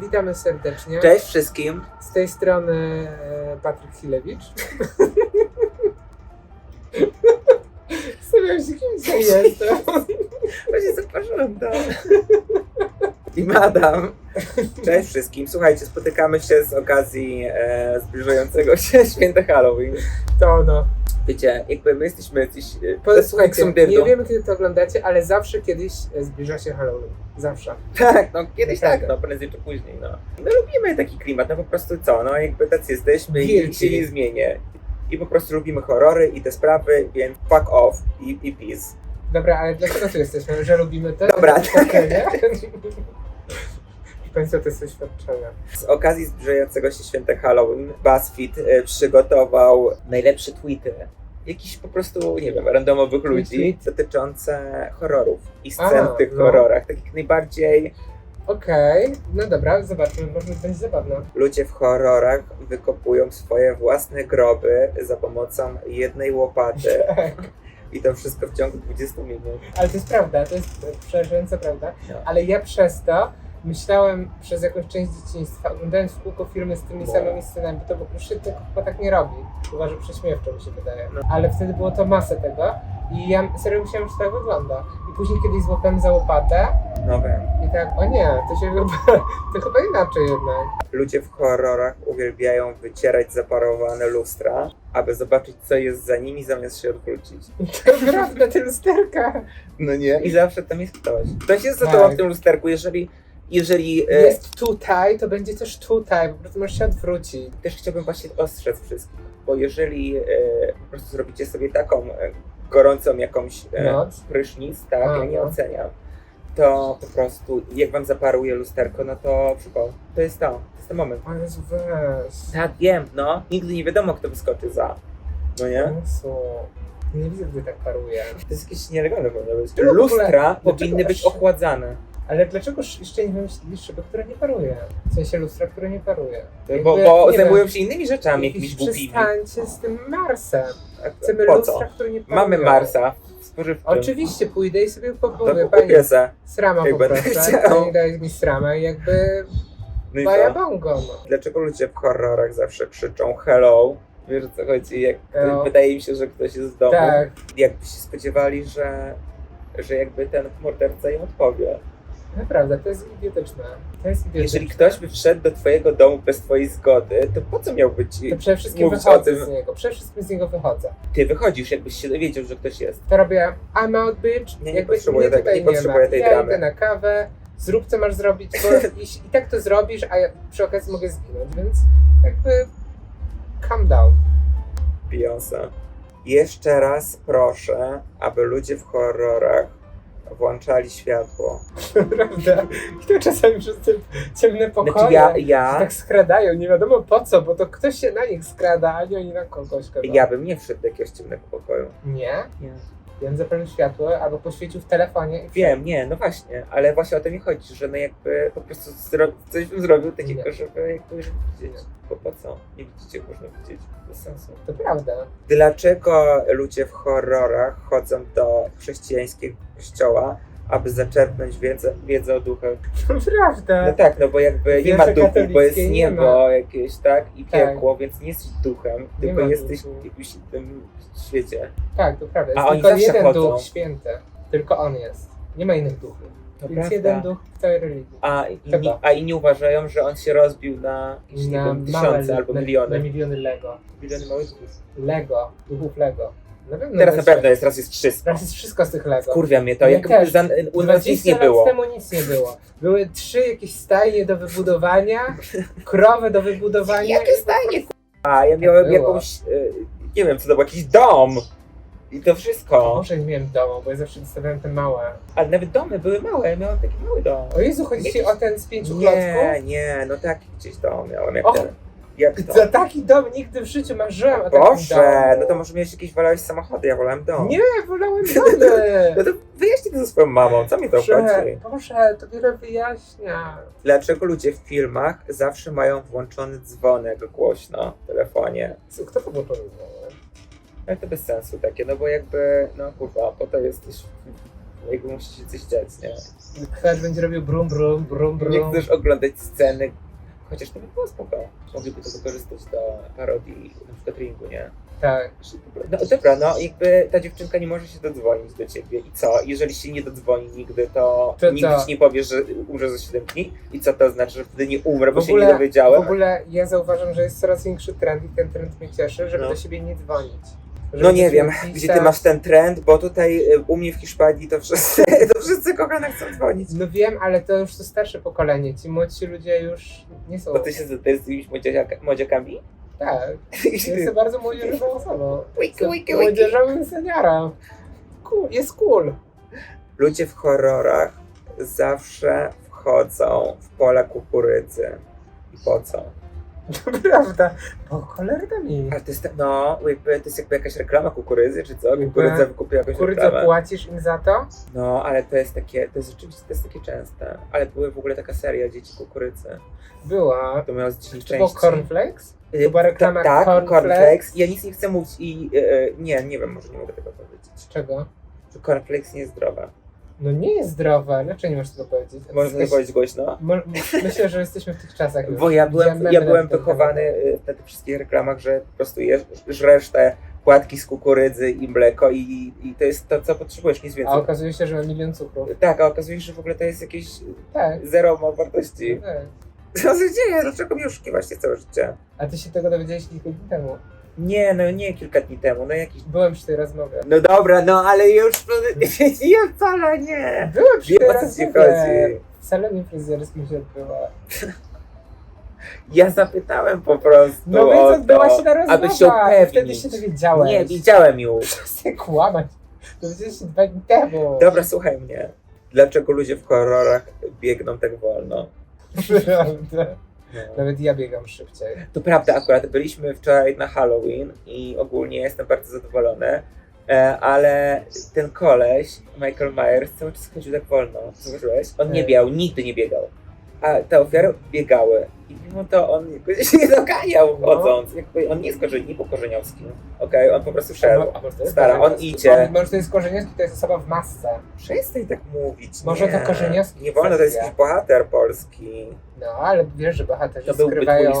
Witamy serdecznie. Cześć wszystkim. Z tej strony e, Patryk Chilewicz. Zastanawiam się, kim dzisiaj jestem. Właśnie zapraszam do... I madam. Cześć wszystkim. Słuchajcie, spotykamy się z okazji e, zbliżającego się święta Halloween. To no. Wiecie, jakby my jesteśmy jacyś... E, Po, słuchajcie, nie wiemy kiedy to oglądacie, ale zawsze kiedyś e, zbliża się Halloween. Zawsze. Tak, no kiedyś tak, no prędzej czy później, no. My lubimy taki klimat, no po prostu co, no jakby tacy jesteśmy i Wielki. nic się nie zmienię. I po prostu lubimy horrory i te sprawy, więc fuck off i, i peace. Dobra, ale dlaczego tu jesteśmy? Że lubimy to? Dobra. Okej, nie? Państwo to jest oświadczenia. Z okazji zbliżającego się święta Halloween BuzzFeed e, przygotował najlepsze tweety. Jakichś po prostu, nie wiem, randomowych ludzi dotyczące horrorów i scen A, w tych no. horrorach. Takich najbardziej Okej, no dobra, zobaczmy, może być zabawne. ludzie w horrorach wykopują swoje własne groby za pomocą jednej łopaty Tak. i to wszystko w ciągu 20 minut. Ale to jest prawda, to jest przerażająca prawda. No. Ale ja przez to myślałem przez jakąś część dzieciństwa, oglądając w kółko filmy z tymi samymi scenami, bo to już się tak, chyba tak nie robi. Chyba, że prześmiewczo mi się wydaje. No. Ale wtedy było to masę tego i ja serio myślałem, że tak wygląda. I później kiedyś złapałem za łopatę No wiem. i tak, o nie, to się chyba, to chyba inaczej jednak. Ludzie w horrorach uwielbiają wycierać zaparowane lustra, aby zobaczyć, co jest za nimi, zamiast się odwrócić. To prawda, te lusterka. No nie? I zawsze tam jest ktoś. Ktoś jest za Tak. tobą w tym lusterku, jeżeli... Jeżeli e, Jest tutaj, to będzie też tutaj, po prostu możesz się odwrócić. też chciałbym właśnie ostrzec wszystkich, bo jeżeli e, po prostu zrobicie sobie taką e, gorącą jakąś e, Noc. prysznic, tak, ja nie oceniam, to po prostu jak wam zaparuje lusterko, no to przypał. To jest to, to jest ten moment. O Jezu, weź. Tak, wiem, no. Nigdy nie wiadomo, kto wyskoczy za. No nie? Jezu. Nie widzę, gdy tak paruje. To jest jakieś nielegalne powinno być. No w ogóle, Lustra dlaczego powinny być aż- ochładzane. Ale dlaczego jeszcze nie wymyślisz szyby, które nie paruje? W sensie lustra, które nie paruje. Bo, Jakby, bo nie zajmują wiem, się innymi rzeczami, jakimiś głupimi. Przestańcie z tym Marsem. Chcemy Po co? lustra, które nie parują. Mamy Marsa w spożywczym. Oczywiście, pójdę i sobie popowiem. Pani se. srama jak będę poproszę. chciał. Pani mi sramę i jakby No i baja co? bongo. Dlaczego ludzie w horrorach zawsze krzyczą hello? Wiesz o co chodzi? Jak, Hello. wydaje mi się, że ktoś jest w domu. Tak. Jakby się spodziewali, że, że jakby ten morderca im odpowie. Naprawdę, to jest idiotyczne. To jest idiotyczne. Jeżeli ktoś by wszedł do twojego domu bez twojej zgody, to po co miałby ci To przede wszystkim mówić o wychodzę tym? z niego. Przede wszystkim z niego wychodzę. Ty wychodzisz, jakbyś się dowiedział, że ktoś jest. To robię I'm out bitch. Nie, nie Jakby potrzebuję mnie tego, tutaj nie potrzebuję ma. tej ja dramy. idę na kawę, zrób co masz zrobić, bo i, i tak to zrobisz, a ja przy okazji mogę zginąć, więc jakby calm down. Beyoncé. Jeszcze raz proszę, aby ludzie w horrorach włączali światło. Prawda? I to czasami przez te ciemne pokoje Znaczy ja, się ja, tak skradają, nie wiadomo po co, bo to ktoś się na nich skrada, a nie oni na kogoś chyba. ja bym nie wszedł do jakiegoś ciemnego pokoju. Nie? Nie. Bym zapalił światło albo poświecił w telefonie i Wiem, nie, no właśnie, ale właśnie o to mi chodzi, że no jakby po prostu zro- coś bym zrobił takiego, Nie. żeby jakby żeby widzieć. Bo po co? Nie widzicie, jak można widzieć. Bez sensu. To prawda. Dlaczego ludzie w horrorach chodzą do chrześcijańskiego kościoła, aby zaczerpnąć wiedzę, wiedzę o duchach? To prawda. No tak, no bo jakby nie ma duchów, bo jest niebo jakieś, tak? I Tak. piekło, więc nie jesteś duchem, Nie tylko jesteś duchu. w jakimś innym świecie. Tak, to prawda. A Jest oni tylko jeden chodzą. duch święty. Tylko on jest. Nie ma innych duchów. To Więc prawda. jeden duch w całej religii. A inni, a inni uważają, że on się rozbił na, jakieś, Na wiem, małe, tysiące albo na, miliony. Na miliony Lego. Miliony małych duchów. Lego. Duchów Lego. Na pewno Teraz na pewno jest, teraz jest wszystko. Teraz jest wszystko z tych Lego. Kurwia mnie to, Mnie jak też. za, u nas 20 nic nie lat było. temu nic nie było. Były trzy jakieś stajnie do wybudowania, krowy do wybudowania. Jakie stajnie, A ja miałem Było. jakąś, y, nie wiem co to był, jakiś dom. I to wszystko. Może nie miałem domu, bo ja zawsze dostawiałem te małe. Ale nawet domy były małe, ja miałem taki mały dom. O Jezu, chodzi ci o ten z pięciu Nie, klocków? nie, no taki gdzieś dom miałem, jak Och, ten. Jak to? Za taki dom nigdy w życiu marzyłem o takim Boże, domu. no to może miałeś jakieś wolałeś samochody, ja wolałem dom. Nie, wolałem domy. No to wyjaśnij to ze swoją mamą, co mi to Boże, obchodzi? Boże, to wiele wyjaśnia. Dlaczego ludzie w filmach zawsze mają włączony dzwonek głośno w telefonie? Co, Kto to powiedział? Ale to bez sensu takie, no bo jakby, no kurwa, po to jesteś Jakby musi się coś dziać, nie? Ktoś będzie robił brum, brum, brum, Nie brum. chcesz oglądać sceny, chociaż to by było spoko. Mogliby to wykorzystać do parodii na przykład ringu, nie? Tak. No dobra, no jakby ta dziewczynka nie może się dodzwonić do ciebie i co? Jeżeli się nie dodzwoni nigdy, to, To nikt co? ci nie powie, że umrze za 7 dni i co to znaczy, że wtedy nie umrę, bo się nie dowiedziałem? w ogóle ja zauważam, że jest coraz większy trend i ten trend mnie cieszy, żeby No. do siebie nie dzwonić. No nie wiem, gdzie ty masz ten trend, bo tutaj y, u mnie w Hiszpanii to wszyscy, to wszyscy kochane chcą dzwonić. No wiem, ale to już to starsze pokolenie. Ci młodsi ludzie już nie są. Bo ty się tutaj z jakimiś młodziaka- młodziakami? Tak. Jestem bardzo młodzieżową osobą. Wiki, wiki. młodzieżowym seniorem. Cool, jest cool. Ludzie w horrorach zawsze wchodzą w pola kukurydzy. I po co? Prawda. Bo cholerda mi. Ale to jest, no, jakby, to jest jakby jakaś reklama kukurydzy, czy co? Kukurydza wykupiła jakąś Kurydzo reklamę. płacisz im za to? No, ale to jest takie, to jest rzeczywiście to jest takie częste. Ale były w ogóle taka seria Dzieci Kukurydzy. Była. To miało z 10 Czy było części. cornflakes? Y, była reklama ta- tak, cornflakes? cornflakes. Ja nic nie chcę mówić i y, y, nie, nie wiem, może nie mogę tego powiedzieć. Czego? Że cornflakes nie jest zdrowe. No nie jest zdrowe. Dlaczego nie możesz tego powiedzieć? Można to Jesteś- powiedzieć głośno? Mo- myślę, że jesteśmy w tych czasach już. Bo ja byłem, ja byłem na wychowany y, w tych wszystkich reklamach, że po prostu jesz, żresz te płatki z kukurydzy i mleko i, i to jest to, co potrzebujesz, nic A więcej. okazuje się, że ma milion cukrów. Tak, a okazuje się, że w ogóle to jest jakieś Tak. zero ma wartości. tak. Co się dzieje? Dlaczego mnie oszukiwać całe życie? A ty się tego dowiedziałeś kilka dni temu. Nie, no nie kilka dni temu, no jakiś... Byłem przy tej rozmowie. No dobra, no ale już nie wcale nie. Byłem przy tej rozmowie. chodzi. W salonie fryzjerskim się odbyła. Ja zapytałem po prostu No więc odbyła to, się ta rozmowa. aby się upewnić. Wtedy się dowiedziałeś. Nie, widziałem już. Przestań kłamać. Dowiedziałeś się dwa dni temu. Dobra, słuchaj mnie. Dlaczego ludzie w horrorach biegną tak wolno? Prawda. No. Nawet ja biegam szybciej. To prawda, akurat byliśmy wczoraj na Halloween i ogólnie jestem bardzo zadowolony, e, ale ten koleś, Michael Myers, cały czas chodził tak wolno. Zauważyłeś? On nie Tak. biegał, nigdy nie biegał. A te ofiary biegały. I mimo to on jakoś się nie doganiał No. chodząc. Jakby on nie jest był korzeniowskim. Okej, on po prostu szedł. A może to jest Stara, on Korzeniowski? idzie. Może to jest Korzeniowski, to jest osoba w masce. Przestań tak mówić. Może to Korzeniowski Nie wolno, to jest jakiś bohater polski. No, ale wiesz, że bohaterzy To byłby skrywają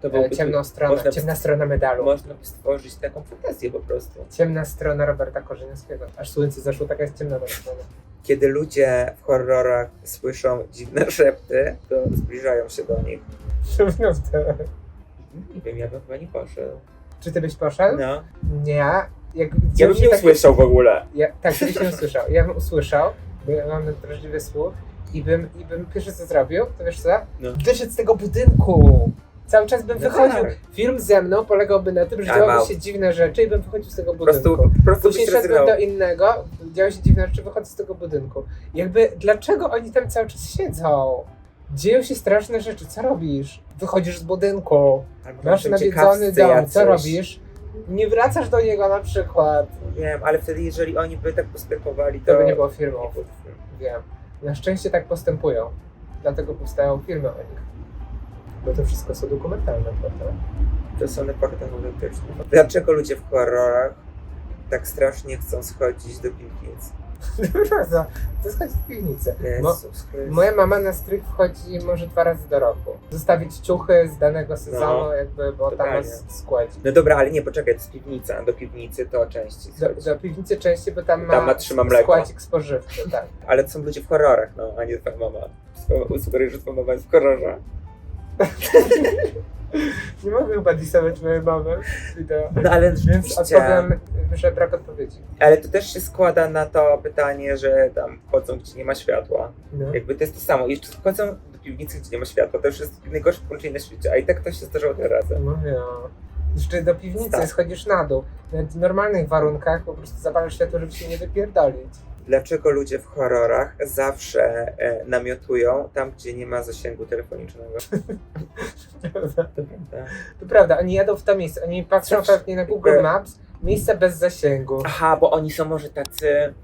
To e, byłby ciemną stronę, można ciemna strona medalu. Można by stworzyć taką fantazję po prostu. Ciemna strona Roberta Korzeniowskiego. Aż słońce zaszło, taka jest ciemna ta strona. Kiedy ludzie w horrorach słyszą dziwne szepty, to zbliżają się do nich. Naprawdę. Nie wiem, ja bym chyba nie poszedł. Czy ty byś poszedł? No. Nie. Jak Ja bym nie takie- usłyszał w ogóle. Ja, tak, kiedyś nie usłyszał. Ja bym usłyszał, bo ja mam wrażliwy słuch i bym, i bym pierwsze co zrobił, to wiesz co? No. Wyszedł z tego budynku. Cały czas bym No wychodził. tak. Film ze mną polegałby na tym, że działy się dziwne rzeczy i bym wychodził z tego Po prostu, budynku. po prostu Później byś rezygnował. do innego, działy się dziwne rzeczy, wychodzę z tego budynku. Jakby, dlaczego oni tam cały czas siedzą? Dzieją się straszne rzeczy, co robisz? Wychodzisz z budynku, Albo masz są nawiedzony ciekawscy dom, jacyś. co robisz? Nie wracasz do niego na przykład. Wiem, ale wtedy jeżeli oni by tak postępowali, To to... by nie było filmów. nie było filmu. Wiem. Na szczęście tak postępują. Dlatego powstają filmy o nich. Bo to wszystko są dokumentalne, prawda? To są fakty autentyczne. Dlaczego ludzie w horrorach tak strasznie chcą schodzić do piwnicy? Prawda. To schodzi w piwnicy. Mo- Jezus moja mama na strych wchodzi może dwa razy do roku. Zostawić ciuchy z danego sezonu, No. jakby, bo tam Totalnie. jest składzi. No dobra, ale nie, poczekaj, to jest piwnica. Do piwnicy to częściej Do, schodzi. do piwnicy częściej, bo tam ma, Tam ma trzyma mleko. składzik spożywczy, tak. Ale to są ludzie w horrorach, no, a nie twoja mama. Sugeruję, że twoja mama jest w horrorze. Nie mogę chyba disować mojej mamy. No ale Więc rzeczywiście, odpowiem, że brak odpowiedzi. ale to też się składa na to pytanie, że tam wchodzą, gdzie nie ma światła. No. Jakby to jest to samo. Jeszcze wchodzą do piwnicy, gdzie nie ma światła. To już jest najgorsze połączenie na świecie, a i tak to się zdarzało tyle razy. Mówię. Jeszcze do piwnicy Tak. schodzisz na dół. Na w normalnych warunkach po prostu zapalasz światło, żeby się nie wypierdolić. Dlaczego ludzie w horrorach zawsze e, namiotują tam, gdzie nie ma zasięgu telefonicznego? To prawda. To prawda, oni jadą w to miejsce. Oni patrzą Zawsze. pewnie na Google Jakby- Maps, miejsce bez zasięgu. Aha, bo oni są może tacy,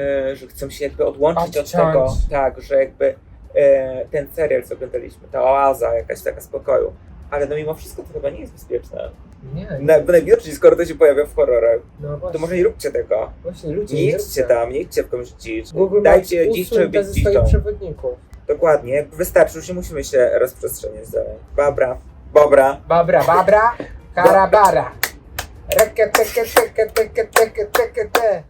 e, że chcą się jakby odłączyć od Odciąć. tego. Tak, że jakby e, ten serial, co oglądaliśmy, ta oaza jakaś taka spokoju. Ale no mimo wszystko to chyba nie jest bezpieczne. Nie, Na, najwidoczniej, skoro to się pojawia w horrorach, no to może nie róbcie tego. Właśnie ludzie, Nie nie idźcie róbcie. tam, nie idźcie w komuś dziś. Google Dajcie dziś, dziczą. przewodników. Dokładnie, wystarczy, już nie musimy się rozprzestrzeniać dalej. Babra, bobra. Babra, babra, karabara. Reke, teke, teke, teke, teke, teke, te.